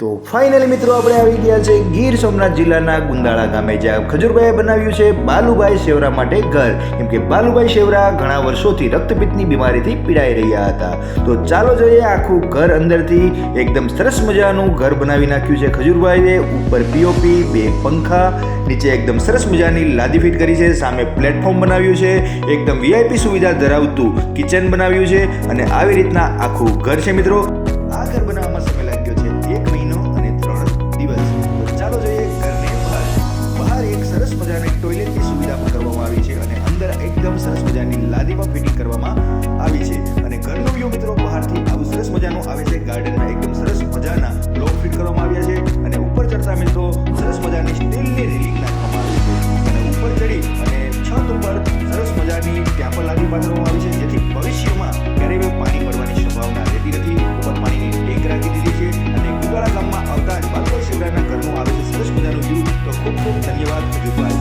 તો ફાઇનલી મિત્રો આપણે આવી ગયા છે ગીર સોમનાથ જિલ્લાના ગુંદાળા ગામે, જ્યાં ખજુરભાઈએ બનાવ્યું છે બાલુભાઈ શેવરા માટે ઘર. કેમ કે બાલુભાઈ શેવરા ઘણા વર્ષોથી રક્તપિત્તની બીમારીથી પીડાઈ રહ્યા હતા. તો ચાલો જોઈએ આખું ઘર અંદરથી એકદમ સરસ મજાનું ઘર બનાવી નાખ્યું છે ખજુરભાઈએ. ઉપર પીઓપી બે પંખા, નીચે એકદમ સરસ મજાની લાદી ફિટ કરી છે, સામે પ્લેટફોર્મ બનાવ્યું છે, એકદમ વીઆઈપી સુવિધા ધરાવતું કિચન બનાવ્યું છે અને આવી રીતના આખું ઘર છે મિત્રો. આ ઘર ફિટિંગ કરવામાં આવી છે. અને ઘરનો વ્યૂ મિત્રો બહારથી આવું સરસ મજાનું આવે છે. ગાર્ડનમાં એકદમ સરસ મજાના બ્લોક ફિટ કરવામાં આવ્યા છે. અને ઉપર ચડતા મિત્રો સરસ મજાની સ્ટીલની રેલિંગ નાખવામાં આવી છે. અને ઉપર ચડી અને છત ઉપર સરસ મજાની ત્યાં પણ લાદી આવી છે. જેથી ભવિષ્યમાં ક્યારેય પણ પડવાની સંભાવના રહેતી નથી. ઉપર પાણીની ટેક રાખી દીધી છે. અને ગુગાળા ગામમાં આવતા જ બાલકોઈ શિવરાના ઘરનું આવે છે સરસ મજાનું વ્યૂ તો ખૂબ ખૂબ ધન્યવાદ ખજૂરભાઈ